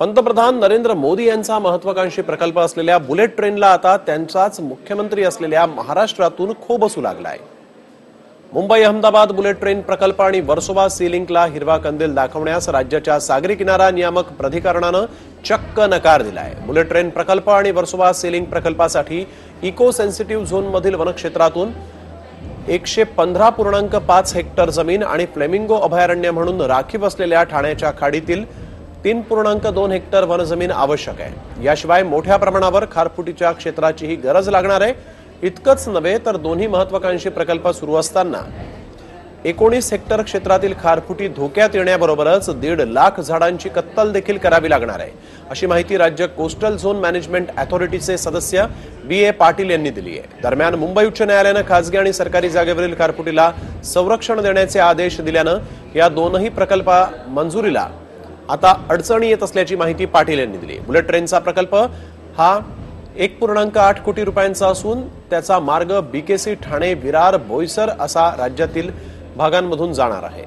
पंतप्रधान नरेंद्र मोदी यांचा महत्वाकांक्षी प्रकल्प असलेल्या बुलेट ट्रेनला आता त्यांचाच मुख्यमंत्री असलेल्या महाराष्ट्रातून खो बसू लागलाय. मुंबई अहमदाबाद बुलेट ट्रेन प्रकल्प आणि वर्सोवा सी लिंकला हिरवा कंदील दाखवण्यास राज्याच्या सागरी किनारा नियामक प्राधिकरणानं चक्क नकार दिलाय. बुलेट ट्रेन प्रकल्प आणि वर्सोवा सी लिंक प्रकल्पासाठी इको सेन्सिटिव्ह झोनमधील वनक्षेत्रातून एकशे पंधरा पूर्णांक पाच हेक्टर जमीन आणि फ्लेमिंगो अभयारण्य म्हणून राखीव असलेल्या ठाण्याच्या खाडीतील तीन पूर्णांक दोन हेक्टर वनजमीन आवश्यक आहे. याशिवाय मोठ्या प्रमाणावर खारफुटीच्या क्षेत्राचीही गरज लागणार आहे. इतकंच नव्हे तर दोन्ही महत्वाकांक्षी प्रकल्प सुरू असताना एकोणीस हेक्टर क्षेत्रातील खारफुटी धोक्यात येण्याबरोबरच दीड लाख झाडांची कत्तल देखील करावी लागणार आहे. अशी माहिती राज्य कोस्टल झोन मॅनेजमेंट अथॉरिटीचे सदस्य बी ए पाटील यांनी दिली आहे. दरम्यान मुंबई उच्च न्यायालयानं खासगी आणि सरकारी जागेवरील खारफुटीला संरक्षण देण्याचे आदेश दिल्यानं या दोनही प्रकल्पा मंजुरीला आता अडचणी येत असल्याची माहिती पाटील यांनी दिली. बुलेट ट्रेनचा प्रकल्प हा एक पूर्णांक आठ कोटी रुपयांचा असून त्याचा मार्ग बीकेसी ठाणे विरार बोईसर असा राज्यातील भागांमधून जाणार आहे.